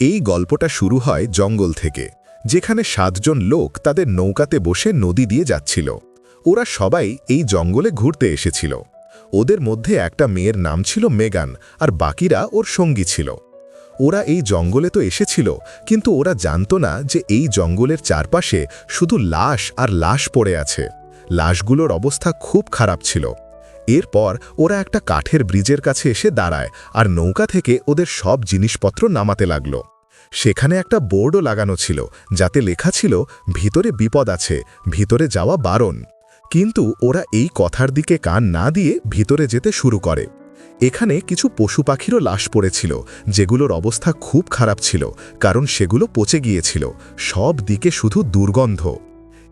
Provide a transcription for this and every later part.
এই গল্পটা শুরু হয় জঙ্গল থেকে, যেখানে সাতজন লোক তাদের নৌকাতে বসে নদী দিয়ে যাচ্ছিল। ওরা সবাই এই জঙ্গলে ঘুরতে এসেছিল। ওদের মধ্যে একটা মেয়ের নাম ছিল মেগান আর বাকিরা ওর সঙ্গী ছিল। ওরা এই জঙ্গলে তো এসেছিল, কিন্তু ওরা জানত না যে এই জঙ্গলের চারপাশে শুধু লাশ আর লাশ পড়ে আছে। লাশগুলোর অবস্থা খুব খারাপ ছিল। এরপর ওরা একটা কাঠের ব্রিজের কাছে এসে দাঁড়ায় আর নৌকা থেকে ওদের সব জিনিসপত্র নামাতে লাগল। সেখানে একটা বোর্ডও লাগানো ছিল, যাতে লেখা ছিল, ভিতরে বিপদ আছে, ভিতরে যাওয়া বারণ। কিন্তু ওরা এই কথার দিকে কান না দিয়ে ভিতরে যেতে শুরু করে। এখানে কিছু পশু পাখিরও লাশ পড়েছিল, যেগুলোর অবস্থা খুব খারাপ ছিল, কারণ সেগুলো পচে গিয়েছিল, সব দিকে শুধু দুর্গন্ধ।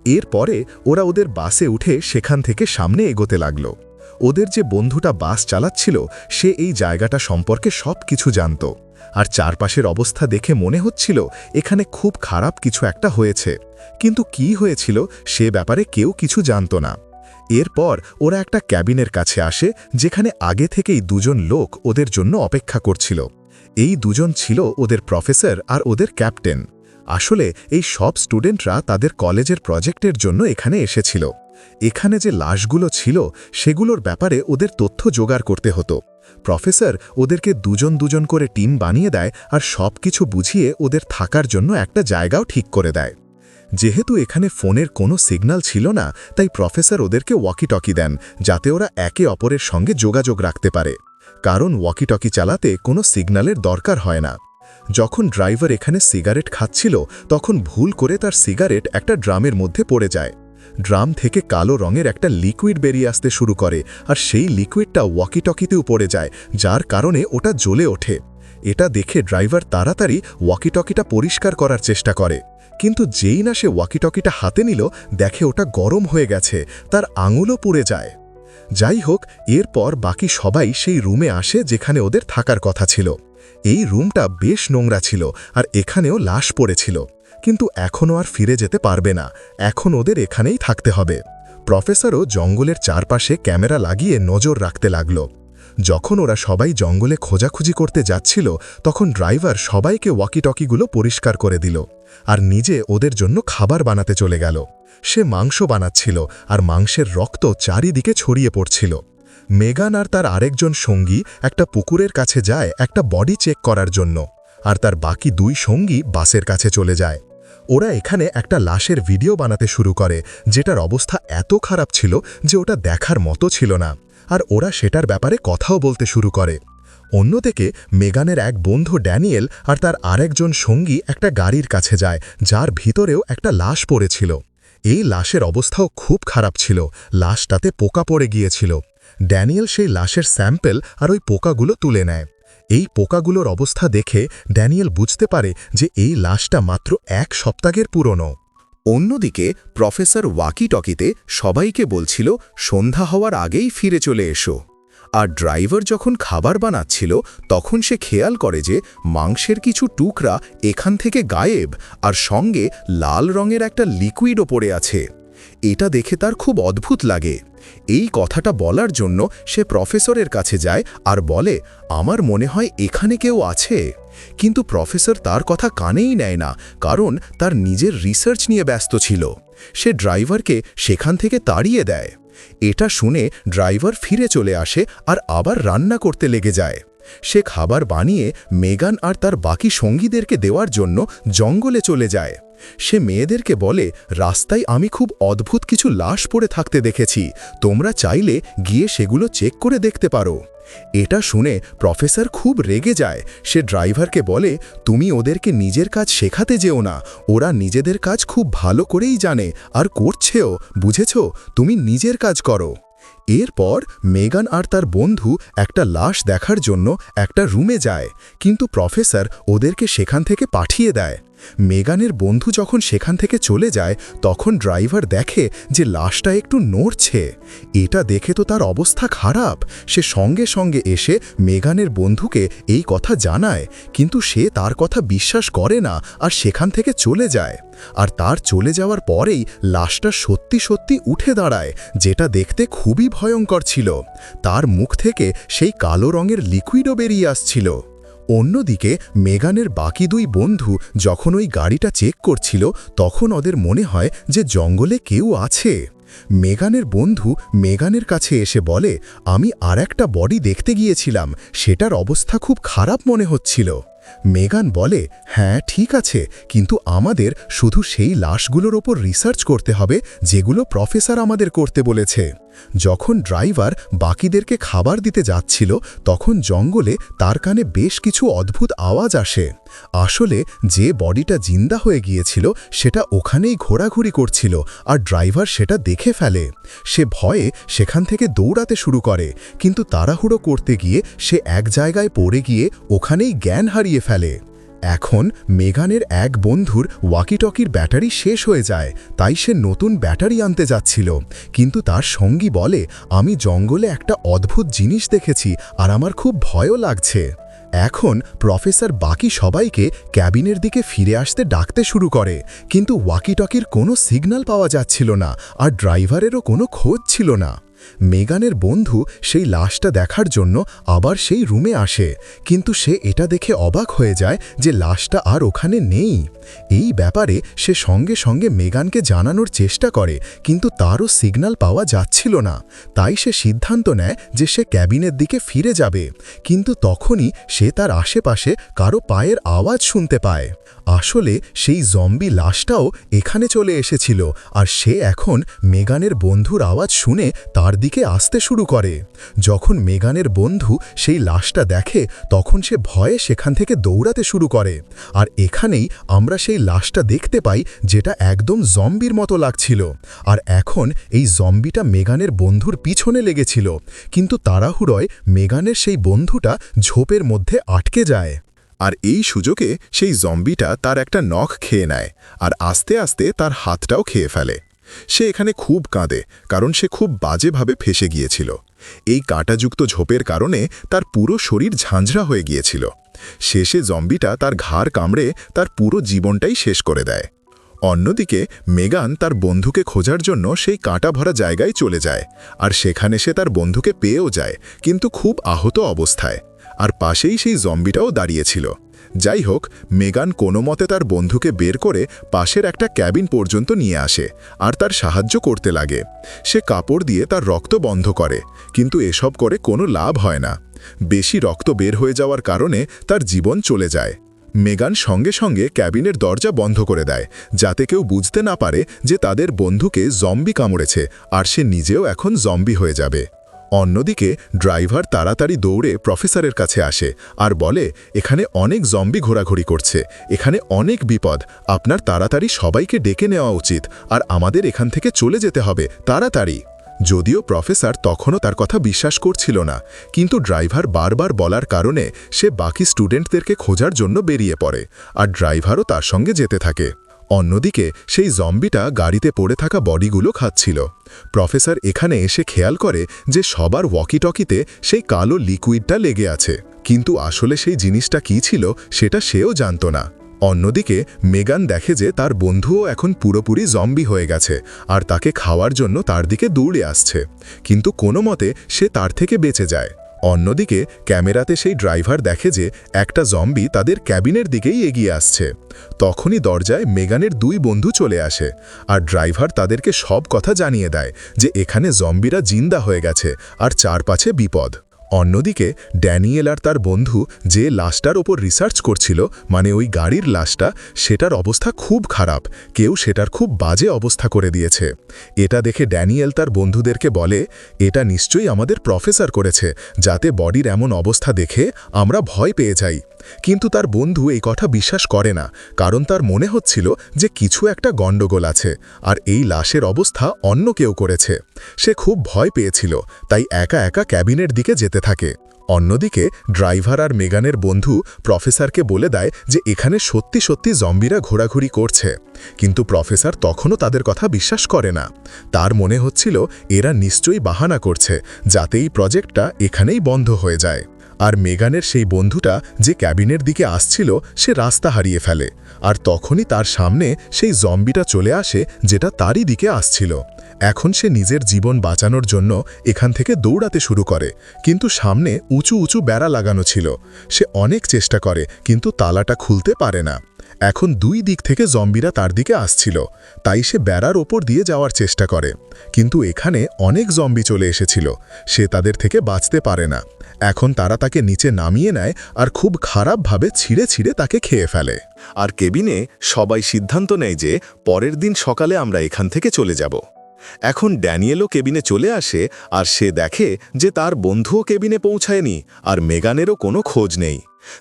এরপরে ওরা ওদের বাসে উঠে সেখান থেকে সামনে এগোতে লাগল। ওদের যে বন্ধুটা বাস চালাচ্ছিল, সে এই জায়গাটা সম্পর্কে সব কিছু জানত। আর চারপাশের অবস্থা দেখে মনে হচ্ছিল এখানে খুব খারাপ কিছু একটা হয়েছে। কিন্তু কি হয়েছিল সে ব্যাপারে কেউ কিছু জানত না। এরপর ওরা একটা ক্যাবিনের কাছে আসে, যেখানে আগে থেকেই দুজন লোক ওদের জন্য অপেক্ষা করছিল। এই দুজন ছিল ওদের প্রফেসর আর ওদের ক্যাপ্টেন। আসলে এই সব স্টুডেন্টরা তাদের কলেজের প্রজেক্টের জন্য এখানে এসেছিল। এখানে যে লাশগুলো ছিল, সেগুলোর ব্যাপারে ওদের তথ্য জোগাড় করতে হতো। প্রফেসর ওদেরকে দুজন দুজন করে টিম বানিয়ে দেয় আর সব কিছু বুঝিয়ে ওদের থাকার জন্য একটা জায়গাও ঠিক করে দেয়। যেহেতু এখানে ফোনের কোনো সিগন্যাল ছিল না, তাই প্রফেসর ওদেরকে ওয়াকিটকি দেন, যাতে ওরা একে অপরের সঙ্গে যোগাযোগ রাখতে পারে। কারণ ওয়াকিটকি চালাতে কোনো সিগন্যালের দরকার হয় না। যখন ড্রাইভার এখানে সিগারেট খাচ্ছিল, তখন ভুল করে তার সিগারেট একটা ড্রামের মধ্যে পড়ে যায়। ড্রাম থেকে কালো রঙের একটা লিকুইড বেরিয়ে আসতে শুরু করে, আর সেই লিকুইডটা ওয়াকিটকিতেও পড়ে যায়, যার কারণে ওটা জ্বলে ওঠে। এটা দেখে ড্রাইভার তাড়াতাড়ি ওয়াকিটকিটা পরিষ্কার করার চেষ্টা করে। কিন্তু যেই না সে ওয়াকিটকিটা হাতে নিল, দেখে ওটা গরম হয়ে গেছে, তার আঙুলও পুড়ে যায়। যাই হোক, এরপর বাকি সবাই সেই রুমে আসে যেখানে ওদের থাকার কথা ছিল। এই রুমটা বেশ নোংরা ছিল, আর এখানেও লাশ পড়েছিল। কিন্তু এখনও আর ফিরে যেতে পারবে না। এখন ওদের এখানেই থাকতে হবে। প্রফেসরও জঙ্গলের চারপাশে ক্যামেরা লাগিয়ে নজর রাখতে লাগল। যখন ওরা সবাই জঙ্গলে খোঁজাখুঁজি করতে যাচ্ছিল, তখন ড্রাইভার সবাইকে ওয়াকিটকিগুলো পরিষ্কার করে দিল আর নিজে ওদের জন্য খাবার বানাতে চলে গেল। সে মাংস বানাচ্ছিল আর মাংসের রক্ত চারিদিকে ছড়িয়ে পড়ছিল। মেগান আর তার আরেকজন সঙ্গী একটা পুকুরের কাছে যায় একটা বডি চেক করার জন্য আর তার বাকি দুই সঙ্গী বাসের কাছে চলে যায়। ওরা এখানে একটা লাশের ভিডিও বানাতে শুরু করে, যেটার অবস্থা এত খারাপ ছিল যে ওটা দেখার মতো ছিল না। আর ওরা সেটার ব্যাপারে কথাও বলতে শুরু করে। অন্যদিকে, মেগানের এক বন্ধু ড্যানিয়েল আর তার আরেকজন সঙ্গী একটা গাড়ির কাছে যায়, যার ভিতরেও একটা লাশ পড়েছিল। এই লাশের অবস্থাও খুব খারাপ ছিল, লাশটাতে পোকা পড়ে গিয়েছিল। ড্যানিয়েল সেই লাশের স্যাম্পেল আর ওই পোকাগুলো তুলে নেয়। এই পোকাগুলোর অবস্থা দেখে ড্যানিয়েল বুঝতে পারে যে এই লাশটা মাত্র এক সপ্তাহের পুরনো। অন্যদিকে, প্রফেসর ওয়াকি টকিতে সবাইকে বলছিল, সন্ধ্যা হওয়ার আগেই ফিরে চলে এসো। আর ড্রাইভার যখন খাবার বানাচ্ছিল, তখন সে খেয়াল করে যে মাংসের কিছু টুকরা এখান থেকে গায়েব আর সঙ্গে লাল রঙের একটা লিকুইডও পড়ে আছে। এটা দেখে তার খুব অদ্ভুত লাগে। এই কথাটা বলার জন্য সে প্রফেসরের কাছে যায় আর বলে, আমার মনে হয় এখানে কেউ আছে। কিন্তু প্রফেসর তার কথা কানেই নেয় না, কারণ তার নিজের রিসার্চ নিয়ে ব্যস্ত ছিল। সে ড্রাইভারকে সেখান থেকে তাড়িয়ে দেয়। এটা শুনে ড্রাইভার ফিরে চলে আসে আর আবার রান্না করতে লেগে যায়। সে খাবার বানিয়ে মেগান আর তার বাকি সঙ্গীদেরকে দেওয়ার জন্য জঙ্গলে চলে যায়। সে মেয়েদেরকে বলে, রাস্তায় আমি খুব অদ্ভুত কিছু লাশ পড়ে থাকতে দেখেছি। তোমরা চাইলে গিয়ে সেগুলো চেক করে দেখতে পারো এটা শুনে প্রফেসর খুব রেগে যায়। সে ড্রাইভারকে বলে, তুমি ওদেরকে নিজের কাজ শেখাতে যেও না। ওরা নিজেদের কাজ খুব ভালো করেই জানে। আর করছেও, বুঝেছ? তুমি নিজের কাজ করো এরপর মেগান আর তার বন্ধু একটা লাশ দেখার জন্য একটা রুমে যায়। কিন্তু প্রফেসর ওদেরকে সেখান থেকে পাঠিয়ে দেয়। মেগানের বন্ধু যখন সেখান থেকে চলে যায়, তখন ড্রাইভার দেখে যে লাশটা একটু নড়ছে। এটা দেখে তো তার অবস্থা খারাপ। সে সঙ্গে সঙ্গে এসে মেগানের বন্ধুকে এই কথা জানায়, কিন্তু সে তার কথা বিশ্বাস করে না আর সেখান থেকে চলে যায়। আর তার চলে যাওয়ার পরেই লাশটা সত্যি সত্যি উঠে দাঁড়ায়, যেটা দেখতে খুবই ভয়ঙ্কর ছিল। তার মুখ থেকে সেই কালো রঙের লিকুইডও বেরিয়ে আসছিল। অন্যদিকে, মেগানের বাকি দুই বন্ধু যখন ওই গাড়িটা চেক করছিল, তখন ওদের মনে হয় যে জঙ্গলে কেউ আছে। মেগানের বন্ধু মেগানের কাছে এসে বলে, আমি আর একটা বডি দেখতে গিয়েছিলাম, সেটার অবস্থা খুব খারাপ মনে হচ্ছিল। মেগান বলে হ্যাঁ ঠিক আছে, কিন্তু আমাদের শুধু সেই লাশগুলোর ওপর রিসার্চ করতে হবে, যেগুলো প্রফেসর আমাদের করতে বলেছে। যখন ড্রাইভার বাকিদেরকে খাবার দিতে যাচ্ছিল, তখন জঙ্গলে তার কানে বেশ কিছু অদ্ভুত আওয়াজ আসে। আসলে যে বডিটা জিন্দা হয়ে গিয়েছিল, সেটা ওখানেই ঘোরাঘুরি করছিল আর ড্রাইভার সেটা দেখে ফেলে। সে ভয়ে সেখান থেকে দৌড়াতে শুরু করে, কিন্তু তাড়াহুড়ো করতে গিয়ে সে এক জায়গায় পড়ে গিয়ে ওখানেই জ্ঞান হারিয়ে ফেলে। এখন মেগানের এক বন্ধুর ওয়াকিটকির ব্যাটারি শেষ হয়ে যায়, তাই সে নতুন ব্যাটারি আনতে যাচ্ছিল। কিন্তু তার সঙ্গী বলে, আমি জঙ্গলে একটা অদ্ভুত জিনিস দেখেছি আর আমার খুব ভয়ও লাগছে। এখন প্রফেসর বাকি সবাইকে ক্যাবিনের দিকে ফিরে আসতে ডাকতে শুরু করে, কিন্তু ওয়াকিটকির কোনো সিগন্যাল পাওয়া যাচ্ছিল না আর ড্রাইভারেরও কোনো খোঁজ ছিল না। মেগানের বন্ধু সেই লাশটা দেখার জন্য আবার সেই রুমে আসে, কিন্তু সে এটা দেখে অবাক হয়ে যায় যে লাশটা আর ওখানে নেই। এই ব্যাপারে সে সঙ্গে সঙ্গে মেগানকে জানানোর চেষ্টা করে, কিন্তু তারও সিগন্যাল পাওয়া যাচ্ছিল না। তাই সে সিদ্ধান্ত নেয় যে সে ক্যাবিনের দিকে ফিরে যাবে, কিন্তু তখনই সে তার আশেপাশে কারও পায়ের আওয়াজ শুনতে পায়। আসলে সেই জম্বি লাশটাও এখানে চলে এসেছিল, আর সে এখন মেগানের বন্ধুর আওয়াজ শুনে তার দিকে আসতে শুরু করে। যখন মেগানের বন্ধু সেই লাশটা দেখে, তখন সে ভয়ে সেখান থেকে দৌড়াতে শুরু করে। আর এখানেই আমরা সেই লাশটা দেখতে পাই, যেটা একদম জম্বির মতো লাগছিল। আর এখন এই জম্বিটা মেগানের বন্ধুর পিছনে লেগেছিল। কিন্তু তাড়াহুড়োয় মেগানের সেই বন্ধুটা ঝোপের মধ্যে আটকে যায়। আর এই সুযোগে সেই জম্বিটা তার একটা নখ খেয়ে নেয়। আর আস্তে আস্তে তার হাতটাও খেয়ে ফেলে। সে এখানে খুব কাঁদে, কারণ সে খুব বাজেভাবে ফেসে গিয়েছিল। এই কাঁটাযুক্ত ঝোপের কারণে তার পুরো শরীর ঝাঁঝরা হয়ে গিয়েছিল। শেষে জম্বিটা তার ঘাড় কামড়ে তার পুরো জীবনটাই শেষ করে দেয়। অন্যদিকে, মেগান তার বন্ধুকে খোঁজার জন্য সেই কাঁটা ভরা জায়গায় চলে যায়, আর সেখানে সে তার বন্ধুকে পেয়েও যায়, কিন্তু খুব আহত অবস্থায়। আর পাশেই সেই জম্বিটাও দাঁড়িয়েছিল। যাই হোক, মেগান কোনো মতে তার বন্ধুকে বের করে পাশের একটা ক্যাবিন পর্যন্ত নিয়ে আসে আর তার সাহায্য করতে লাগে। সে কাপড় দিয়ে তার রক্ত বন্ধ করে, কিন্তু এসব করে কোনো লাভ হয় না। বেশি রক্ত বের হয়ে যাওয়ার কারণে তার জীবন চলে যায়। মেগান সঙ্গে সঙ্গে ক্যাবিনের দরজা বন্ধ করে দেয়, যাতে কেউ বুঝতে না পারে যে তাদের বন্ধুকে জম্বি কামড়েছে আর সে নিজেও এখন জম্বি হয়ে যাবে। অন্যদিকে ড্রাইভার তাড়াতাড়ি দৌড়ে প্রফেসরের কাছে আসে আর বলে, এখানে অনেক জম্বি ঘোরাঘুরি করছে। এখানে অনেক বিপদ। আপনার তাড়াতাড়ি সবাইকে ডেকে নেওয়া উচিত আর আমাদের এখান থেকে চলে যেতে হবে। তাড়াতাড়ি! যদিও প্রফেসর তখনও তার কথা বিশ্বাস করছিল না, কিন্তু ড্রাইভার বারবার বলার কারণে সে বাকি স্টুডেন্টদেরকে খোঁজার জন্য বেরিয়ে পড়ে আর ড্রাইভারও তার সঙ্গে যেতে থাকে। অন্যদিকে সেই জম্বিটা গাড়িতে পড়ে থাকা বডিগুলো খাচ্ছিল। প্রফেসর এখানে এসে খেয়াল করে যে সবার ওয়াকিটকিতে সেই কালো লিকুইডটা লেগে আছে। কিন্তু আসলে সেই জিনিসটা কি ছিল সেটা সেও জানত না। অন্যদিকে মেগান দেখে যে তার বন্ধুও এখন পুরোপুরি জম্বি হয়ে গেছে আর তাকে খাওয়ার জন্য তার দিকে দৌড়ে আসছে। কিন্তু কোনো মতে সে তার থেকে বেঁচে যায়। অন্যদিকে, ক্যামেরাতে সেই ড্রাইভার দেখে যে একটা জম্বি তাদের ক্যাবিনের দিকেই এগিয়ে আসছে। তখনই দরজায় মেগানের দুই বন্ধু চলে আসে আর ড্রাইভার তাদেরকে সব কথা জানিয়ে দেয় যে এখানে জম্বিরা জিন্দা হয়ে গেছে আর চারপাছে বিপদ। অন্যদিকে, ড্যানিয়েল আর তার বন্ধু যে লাশটার ওপর রিসার্চ করছিল মানে ওই গাড়ির লাশটা, সেটার অবস্থা খুব খারাপ। কেউ সেটার খুব বাজে অবস্থা করে দিয়েছে। এটা দেখে ড্যানিয়েল তার বন্ধুদেরকে বলে, এটা নিশ্চয়ই আমাদের প্রফেসর করেছে, যাতে বডির এমন অবস্থা দেখে আমরা ভয় পেয়ে যাই। কিন্তু তার বন্ধু এই কথা বিশ্বাস করে না, কারণ তার মনে হচ্ছিল যে কিছু একটা গণ্ডগোল আছে, আর এই লাশের অবস্থা অন্য কেউ করেছে। সে খুব ভয় পেয়েছিল, তাই একা একা ক্যাবিনের দিকে যেতে থাকে। অন্যদিকে, ড্রাইভার আর মেগানের বন্ধু প্রফেসরকে বলে দেয় যে এখানে সত্যি সত্যি জম্বিরা ঘোরাঘুরি করছে, কিন্তু প্রফেসর তখনও তাদের কথা বিশ্বাস করে না। তার মনে হচ্ছিল, এরা নিশ্চয়ই বাহানা করছে, যাতে এই প্রজেক্টটা এখানেই বন্ধ হয়ে যায়। আর মেগানের সেই বন্ধুটা যে ক্যাবিনের দিকে আসছিল, সে রাস্তা হারিয়ে ফেলে। আর তখনই তার সামনে সেই জম্বিটা চলে আসে, যেটা তারই দিকে আসছিল। এখন সে নিজের জীবন বাঁচানোর জন্য এখান থেকে দৌড়াতে শুরু করে। কিন্তু সামনে উঁচু উঁচু বেড়া লাগানো ছিল। সে অনেক চেষ্টা করে, কিন্তু তালাটা খুলতে পারে না। এখন দুই দিক থেকে জম্বিরা তার দিকে আসছিল। তাই সে বেড়ার ওপর দিয়ে যাওয়ার চেষ্টা করে। কিন্তু এখানে অনেক জম্বি চলে এসেছিল। সে তাদের থেকে বাঁচতে পারে না। এখন তারা তাকে নিচে নামিয়ে নেয় আর খুব খারাপভাবে ছিঁড়ে ছিঁড়ে তাকে খেয়ে ফেলে। আর কেবিনে সবাই সিদ্ধান্ত নেয় যে পরের দিন সকালে আমরা এখান থেকে চলে যাব। এখন ড্যানিয়েলও কেবিনে চলে আসে আর সে দেখে যে তার বন্ধুও কেবিনে পৌঁছায়নি আর মেগানেরও কোনো খোঁজ নেই।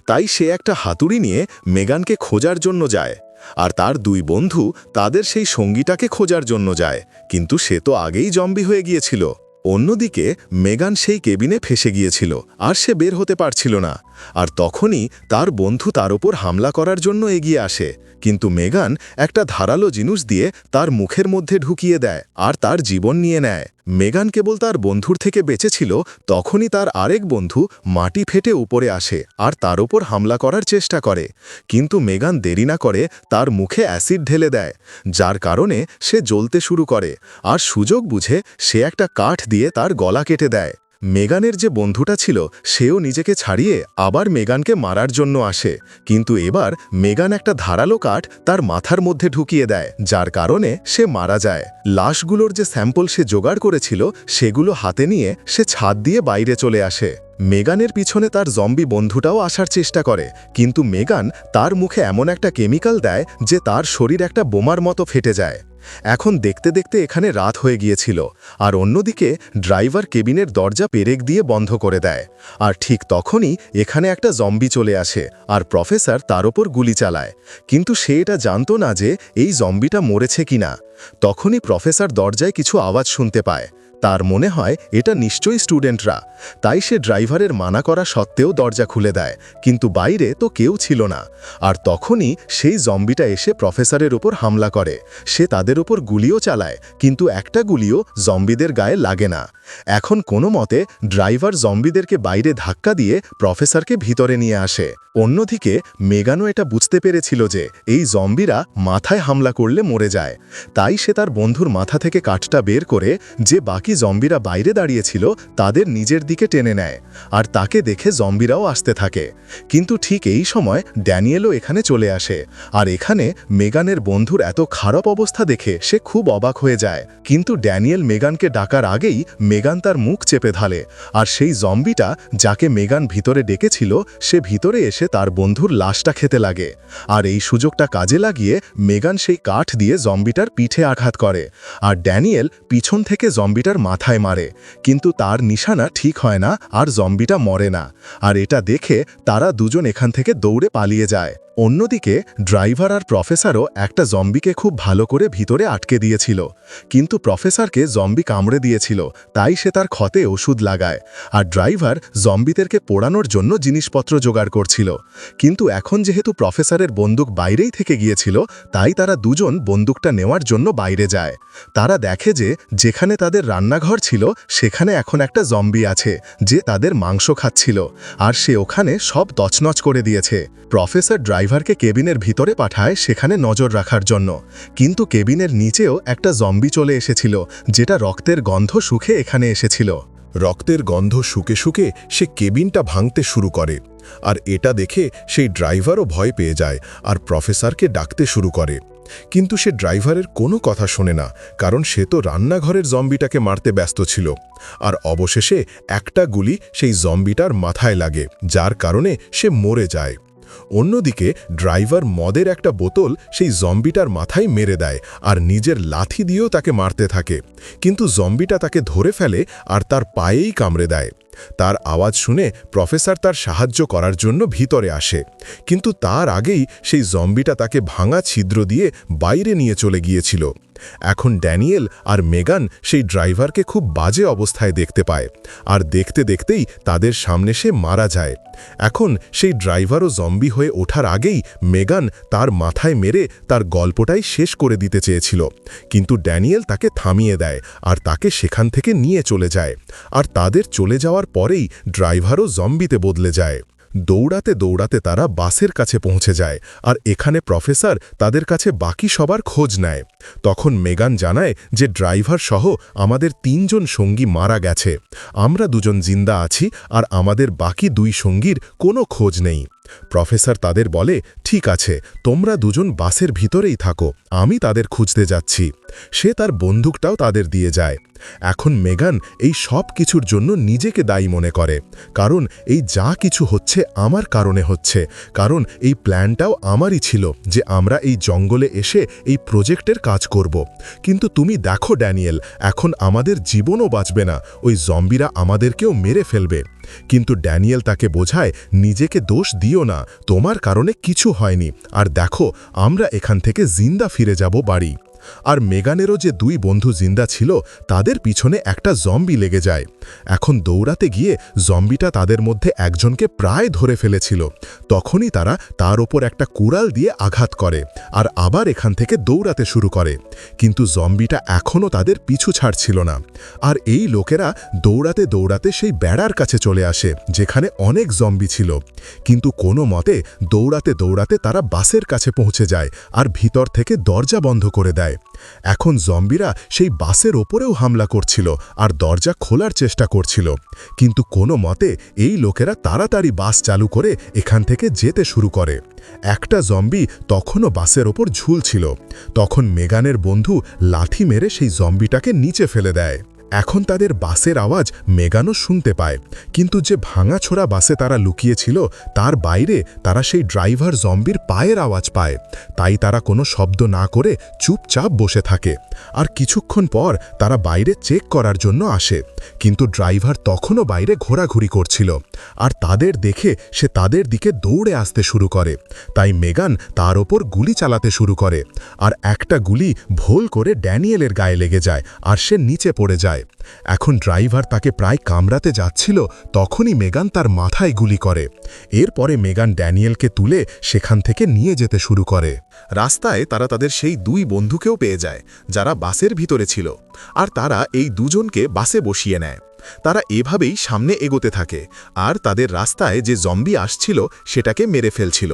তাই সে একটা হাতুড়ি নিয়ে মেগানকে খোঁজার জন্য যায় আর তার দুই বন্ধু তাদের সেই সঙ্গীটাকে খোঁজার জন্য যায়, কিন্তু সে তো আগেই জম্বি হয়ে গিয়েছিল। অন্যদিকে মেগান সেই কেবিনে ফেসে গিয়েছিল আর সে বের হতে পারছিল না। আর তখনই তার বন্ধু তার ওপর হামলা করার জন্য এগিয়ে আসে কিন্তু মেগান একটা ধারালো জিনিস দিয়ে তার মুখের মধ্যে ঢুকিয়ে দেয় আর তার জীবন নিয়ে নেয়। মেগান কেবল তার বন্ধুর থেকে বেঁচেছিল তখনই তার আরেক বন্ধু মাটি ফেটে উপরে আসে আর তার ওপর হামলা করার চেষ্টা করে। কিন্তু মেগান দেরি না করে তার মুখে অ্যাসিড ঢেলে দেয়, যার কারণে সে জ্বলতে শুরু করে। আর সুযোগ বুঝে সে একটা কাঠ দিয়ে তার গলা কেটে দেয়। মেগানের যে বন্ধুটা ছিল, সেও নিজেকে ছাড়িয়ে আবার মেগানকে মারার জন্য আসে। কিন্তু এবার মেগান একটা ধারালো কাঠ তার মাথার মধ্যে ঢুকিয়ে দেয়, যার কারণে সে মারা যায়। লাশগুলোর যে স্যাম্পল সে জোগাড় করেছিল, সেগুলো হাতে নিয়ে সে ছাদ দিয়ে বাইরে চলে আসে। মেগানের পিছনে তার জম্বি বন্ধুটাও আসার চেষ্টা করে, কিন্তু মেগান তার মুখে এমন একটা কেমিক্যাল দেয় যে তার শরীর একটা বোমার মতো ফেটে যায়। এখন দেখতে দেখতে এখানে রাত হয়ে গিয়েছিল, আর অন্যদিকে ড্রাইভার কেবিনের দরজা পেরেক দিয়ে বন্ধ করে দেয়, আর ঠিক তখনই এখানে একটা জম্বি চলে আসে, আর প্রফেসর তার ওপর গুলি চালায়। কিন্তু সে এটা জানত না যে এই জম্বিটা মরেছে কিনা। তখনই প্রফেসর দরজায় কিছু আওয়াজ শুনতে পায়। তার মনে হয় এটা নিশ্চয়ই স্টুডেন্টরা। তাই সে ড্রাইভারের মানা করা সত্ত্বেও দরজা খুলে দেয়, কিন্তু বাইরে তো কেউ ছিল না। আর তখনই সেই জম্বিটা এসে প্রফেসরের উপর হামলা করে। সে তাদের উপর গুলিও চালায়, কিন্তু একটা গুলিও জম্বিদের গায়ে লাগে না। এখন কোনো মতে ড্রাইভার জম্বিদেরকে বাইরে ধাক্কা দিয়ে প্রফেসরকে ভিতরে নিয়ে আসে। অন্যদিকে মেগানও এটা বুঝতে পেরেছিল যে এই জম্বিরা মাথায় হামলা করলে মরে যায়। তাই সে তার বন্ধুর মাথা থেকে কাঠটা বের করে যে বাকি জম্বিরা বাইরে দাঁড়িয়েছিল, তাদের নিজের দিকে টেনে নেয়, আর তাকে দেখে জম্বিরাও আসতে থাকে। কিন্তু ঠিক এই সময় ড্যানিয়েলও এখানে চলে আসে, আর এখানে মেগানের বন্ধুর এত খারাপ অবস্থা দেখে সে খুব অবাক হয়ে যায়। কিন্তু ড্যানিয়েল মেগানকে ডাকার আগেই মেগান তার মুখ চেপে ধালে আর সেই জম্বিটা যাকে মেগান ভিতরে ডেকেছিল, সে ভিতরে এসে তার বন্ধুর লাশটা খেতে লাগে, আর এই সুযোগটা কাজে লাগিয়ে মেগান সেই কাঠ দিয়ে জম্বিটার পিঠে আঘাত করে, আর ড্যানিয়েল পিছন থেকে জম্বিটার মাথায় মারে, কিন্তু তার নিশানা ঠিক হয় না আর জম্বিটা মরে না। আর এটা দেখে তারা দুজন এখান থেকে দৌড়ে পালিয়ে যায়। অন্যদিকে, ড্রাইভার আর প্রফেসরও একটা জম্বিকে খুব ভালো করে ভিতরে আটকে দিয়েছিল। কিন্তু প্রফেসরকে জম্বি কামড়ে দিয়েছিল, তাই সে তার ক্ষতে ওষুধ লাগায়। আর ড্রাইভার জম্বিদেরকে পোড়ানোর জন্য জিনিসপত্র জোগাড় করছিল। কিন্তু এখন যেহেতু প্রফেসরের বন্দুক বাইরেই থেকে গিয়েছিল, তাই তারা দুজন বন্দুকটা নেওয়ার জন্য বাইরে যায়। তারা দেখে যে, যেখানে তাদের রান্নাঘর ছিল, সেখানে এখন একটা জম্বি আছে, যে তাদের মাংস খাচ্ছিল। আর সে ওখানে সব তছনছ করে দিয়েছে। প্রফেসর ড্রাইভারকে কেবিনের ভিতরে পাঠায় সেখানে নজর রাখার জন্য। কিন্তু কেবিনের নিচেও একটা জম্বি চলে এসেছিল, যেটা রক্তের গন্ধ সুখে এখানে এসেছিল। রক্তের গন্ধ শুকে শুকে সে কেবিনটা ভাঙতে শুরু করে। আর এটা দেখে সেই ড্রাইভারও ভয় পেয়ে যায় আর প্রফেসরকে ডাকতে শুরু করে। কিন্তু সে ড্রাইভারের কোনো কথা শোনে না, কারণ সে তো রান্নাঘরের জম্বিটাকে মারতে ব্যস্ত ছিল। আর অবশেষে একটা গুলি সেই জম্বিটার মাথায় লাগে, যার কারণে সে মরে যায়। অন্যদিকে, ড্রাইভার মদের একটা বোতল সেই জম্বিটার মাথায় মেরে দেয় আর নিজের লাথি দিয়েও তাকে মারতে থাকে। কিন্তু জম্বিটা তাকে ধরে ফেলে আর তার পায়েই কামড়ে দেয়। তার আওয়াজ শুনে প্রফেসর তার সাহায্য করার জন্য ভিতরে আসে। কিন্তু তার আগেই সেই জম্বিটা তাকে ভাঙা ছিদ্র দিয়ে বাইরে নিয়ে চলে গিয়েছিল। এখন ড্যানিয়েল আর মেগান সেই ড্রাইভারকে খুব বাজে অবস্থায় দেখতে পায়। আর দেখতে দেখতেই তাদের সামনে সে মারা যায়। এখন সেই ড্রাইভারও জম্বি হয়ে ওঠার আগেই মেগান তার মাথায় মেরে তার গল্পটাই শেষ করে দিতে চেয়েছিল। কিন্তু ড্যানিয়েল তাকে থামিয়ে দেয় আর তাকে সেখান থেকে নিয়ে চলে যায়। আর তাদের চলে যাওয়ার পরেই ড্রাইভারও জম্বিতে বদলে যায়। দৌড়াতে দৌড়াতে তারা বাসের কাছে পৌঁছে যায় আর এখানে প্রফেসর তাদের কাছে বাকি সবার খোঁজ নেয়। তখন মেগান জানায় যে ড্রাইভার সহ আমাদের তিনজন সঙ্গী মারা গেছে। আমরা দুজন জিন্দা আছি আর আমাদের বাকি দুই সঙ্গীর কোনো খোঁজ নেই। প্রফেসর তাদের বলে, ঠিক আছে, তোমরা দুজন বাসের ভিতরেই থাকো, আমি তাদের খুঁজতে যাচ্ছি। সে তার বন্দুকটাও তাদের দিয়ে যায়। এখন মেগান এই সব কিছুর জন্য নিজেকে দায়ী মনে করে, কারণ এই যা কিছু হচ্ছে আমার কারণে হচ্ছে, কারণ এই প্ল্যানটাও আমারই ছিল যে আমরা এই জঙ্গলে এসে এই প্রজেক্টের কাজ করব। কিন্তু তুমি দেখো, ড্যানিয়েল, এখন আমাদের জীবনও বাঁচবে না, ওই জম্বিরা আমাদেরকেও মেরে ফেলবে। কিন্তু ড্যানিয়েল তাকে বোঝায়, নিজেকে দোষ দিও না তোমার কারণে কিছু হয়নি। আর দেখো আমরা এখান থেকে জিন্দা ফিরে যাব বাড়ি। আর মেগানেরও যে দুই বন্ধু জিন্দা ছিল, তাদের পিছনে একটা জম্বি লেগে যায়। এখন দৌড়াতে গিয়ে জম্বিটা তাদের মধ্যে একজনকে প্রায় ধরে ফেলেছিল। তখনই তারা তার ওপর একটা কুড়াল দিয়ে আঘাত করে আর আবার এখান থেকে দৌড়াতে শুরু করে। কিন্তু জম্বিটা এখনও তাদের পিছু ছাড়ছিল না। আর এই লোকেরা দৌড়াতে দৌড়াতে সেই বেড়ার কাছে চলে আসে, যেখানে অনেক জম্বি ছিল। কিন্তু কোনো মতে দৌড়াতে দৌড়াতে তারা বাসের কাছে পৌঁছে যায় আর ভিতর থেকে দরজা বন্ধ করে দেয়। এখন জম্বিরা সেই বাসের ওপরেও হামলা করছিল আর দরজা খোলার চেষ্টা করছিল। কিন্তু কোনো মতে এই লোকেরা তাড়াতাড়ি বাস চালু করে এখান থেকে যেতে শুরু করে। একটা জম্বি তখনও বাসের ওপর ঝুলছিল। তখন মেগানের বন্ধু লাঠি মেরে সেই জম্বিটাকে নিচে ফেলে দেয়। এখন তাদের বাসের আওয়াজ মেগানও শুনতে পায়। কিন্তু যে ভাঙাছোড়া বাসে তারা লুকিয়েছিল, তার বাইরে তারা সেই ড্রাইভার জম্বির পায়ের আওয়াজ পায়। তাই তারা কোনো শব্দ না করে চুপচাপ বসে থাকে। আর কিছুক্ষণ পর তারা বাইরে চেক করার জন্য আসে। কিন্তু ড্রাইভার তখনও বাইরে ঘোরাঘুরি করছিল। আর তাদের দেখে সে তাদের দিকে দৌড়ে আসতে শুরু করে। তাই মেগান তার ওপর গুলি চালাতে শুরু করে। আর একটা গুলি ভোল করে ড্যানিয়েলের গায়ে লেগে যায়। আর সে নিচে পড়ে যায়। এখন ড্রাইভার তাকে প্রায় কামড়াতে যাচ্ছিল, তখনই মেগান তার মাথায় গুলি করে। এরপরে মেগান ড্যানিয়েলকে তুলে সেখান থেকে নিয়ে যেতে শুরু করে। রাস্তায় তারা তাদের সেই দুই বন্ধুকেও পেয়ে যায়, যারা বাসের ভিতরে ছিল। আর তারা এই দুজনকে বাসে বসিয়ে নেয়। তারা এভাবেই সামনে এগোতে থাকে, আর তাদের রাস্তায় যে জম্বি আসছিল, সেটাকে মেরে ফেলছিল।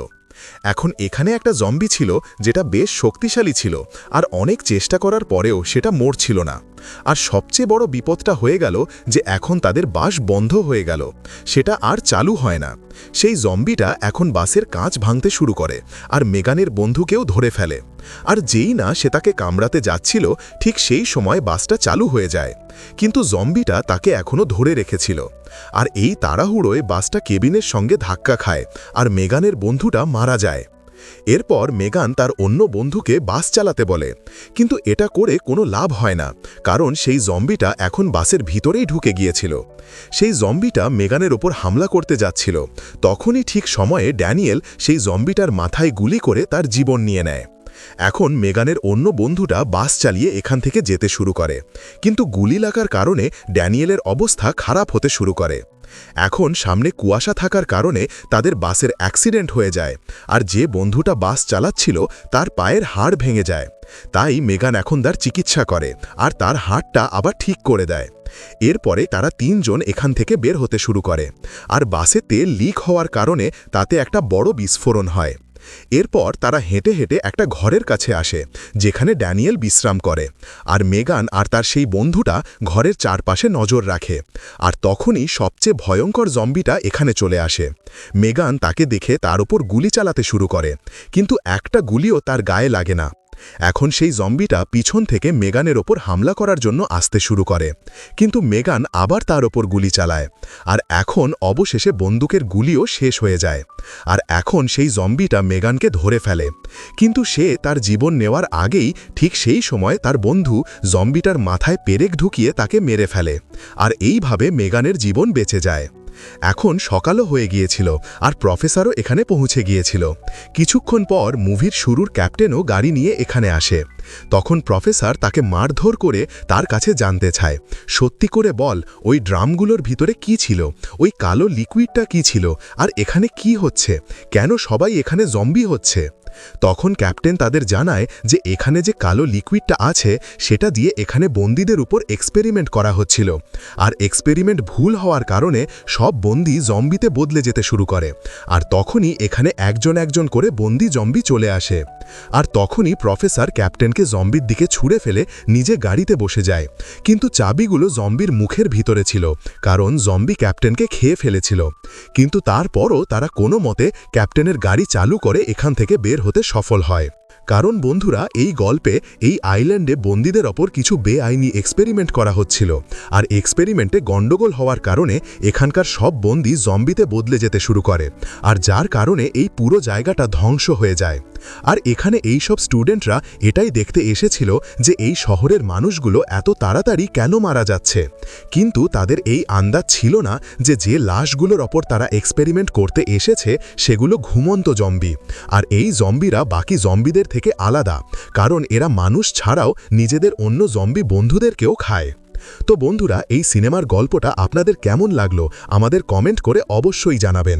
এখন এখানে একটা জম্বি ছিল, যেটা বেশ শক্তিশালী ছিল, আর অনেক চেষ্টা করার পরেও সেটা মরছিল না। আর সবচেয়ে বড় বিপদটা হয়ে গেল যে এখন তাদের বাস বন্ধ হয়ে গেল। সেটা আর চালু হয় না। সেই জম্বিটা এখন বাসের কাঁচ ভাঙতে শুরু করে আর মেগানের বন্ধুকেও ধরে ফেলে। আর যেই না সে তাকে কামড়াতে যাচ্ছিল, ঠিক সেই সময় বাসটা চালু হয়ে যায়। কিন্তু জম্বিটা তাকে এখনও ধরে রেখেছিল। আর এই তাড়াহুড়োয় বাসটা কেবিনের সঙ্গে ধাক্কা খায় আর মেগানের বন্ধুটা মারা যায়। এরপর মেগান তার অন্য বন্ধুকে বাস চালাতে বলে। কিন্তু এটা করে কোনো লাভ হয় না, কারণ সেই জম্বিটা এখন বাসের ভিতরেই ঢুকে গিয়েছিল। সেই জম্বিটা মেগানের ওপর হামলা করতে যাচ্ছিল। তখনই ঠিক সময়ে ড্যানিয়েল সেই জম্বিটার মাথায় গুলি করে তার জীবন নিয়ে নেয়। এখন মেগানের অন্য বন্ধুটা বাস চালিয়ে এখান থেকে যেতে শুরু করে। কিন্তু গুলি লাগার কারণে ড্যানিয়েলের অবস্থা খারাপ হতে শুরু করে। এখন সামনে কুয়াশা থাকার কারণে তাদের বাসের অ্যাক্সিডেন্ট হয়ে যায় আর যে বন্ধুটা বাস চালাচ্ছিল তার পায়ের হাড় ভেঙে যায়। তাই মেগান এখন তার চিকিৎসা করে আর তার হাড়টা আবার ঠিক করে দেয়। এরপরে তারা তিনজন এখান থেকে বের হতে শুরু করে। আর বাসে তেল লিক হওয়ার কারণে তাতে একটা বড় বিস্ফোরণ হয়। এরপর তারা হেঁটে হেঁটে একটা ঘরের কাছে আসে, যেখানে ড্যানিয়েল বিশ্রাম করে। আর মেগান আর তার সেই বন্ধুটা ঘরের চারপাশে নজর রাখে। আর তখনই সবচেয়ে ভয়ঙ্কর জম্বিটা এখানে চলে আসে। মেগান তাকে দেখে তার উপর গুলি চালাতে শুরু করে। কিন্তু একটা গুলিও তার গায়ে লাগে না। এখন সেই জম্বিটা পিছন থেকে মেগানের ওপর হামলা করার জন্য আসতে শুরু করে। কিন্তু মেগান আবার তার ওপর গুলি চালায়। আর এখন অবশেষে বন্দুকের গুলিও শেষ হয়ে যায়। আর এখন সেই জম্বিটা মেগানকে ধরে ফেলে। কিন্তু সে তার জীবন নেওয়ার আগেই ঠিক সেই সময় তার বন্ধু জম্বিটার মাথায় পেরেক ঢুকিয়ে তাকে মেরে ফেলে। আর এইভাবে মেগানের জীবন বেঁচে যায়। এখন সকালও হয়ে গিয়েছিল আর প্রফেসরও এখানে পৌঁছে গিয়েছিল। কিছুক্ষণ পর মুভির শুরুর ক্যাপ্টেনও গাড়ি নিয়ে এখানে আসে। তখন প্রফেসর তাকে মারধর করে তার কাছে জানতে চায়, সত্যি করে বল, ওই ড্রামগুলোর ভিতরে কি ছিল? ওই কালো লিকুইডটা কি ছিল? আর এখানে কি হচ্ছে? কেন সবাই এখানে জম্বি হচ্ছে? তখন ক্যাপ্টেন তাদের জানায় যে এখানে যে কালো লিকুইডটা আছে, সেটা দিয়ে এখানে বন্দীদের উপর এক্সপেরিমেন্ট করা হচ্ছিল। আর এক্সপেরিমেন্ট ভুল হওয়ার কারণে সব বন্দি জম্বিতে বদলে যেতে শুরু করে। আর তখনই এখানে একজন একজন করে বন্দি জম্বি চলে আসে। আর তখনই প্রফেসর ক্যাপ্টেনকে জম্বির দিকে ছুঁড়ে ফেলে নিজে গাড়িতে বসে যায়। কিন্তু চাবিগুলো জম্বির মুখের ভিতরে ছিল, কারণ জম্বি ক্যাপ্টেনকে খেয়ে ফেলেছিল। কিন্তু তারপরও তারা কোনো মতে ক্যাপ্টেনের গাড়ি চালু করে এখান থেকে বের হতে সফল হয়। কারণ বন্ধুরা, এই গল্পে এই আইল্যান্ডে বন্দীদের ওপর কিছু বেআইনি এক্সপেরিমেন্ট করা হচ্ছিল। আর এক্সপেরিমেন্টে গণ্ডগোল হওয়ার কারণে এখানকার সব বন্দি জম্বিতে বদলে যেতে শুরু করে। আর যার কারণে এই পুরো জায়গাটা ধ্বংস হয়ে যায়। আর এখানে এই সব স্টুডেন্টরা এটাই দেখতে এসেছিল যে এই শহরের মানুষগুলো এত তাড়াতাড়ি কেন মারা যাচ্ছে। কিন্তু তাদের এই আন্দাজ ছিল না যে যে লাশগুলোর ওপর তারা এক্সপেরিমেন্ট করতে এসেছে সেগুলো ঘুমন্ত জম্বি আর এই জম্বিরা বাকি জম্বিদের থেকে আলাদা, কারণ এরা মানুষ ছাড়াও নিজেদের অন্য জম্বি বন্ধুদেরকেও খায়। তো বন্ধুরা, এই সিনেমার গল্পটা আপনাদের কেমন লাগল? আমাদের কমেন্ট করে অবশ্যই জানাবেন।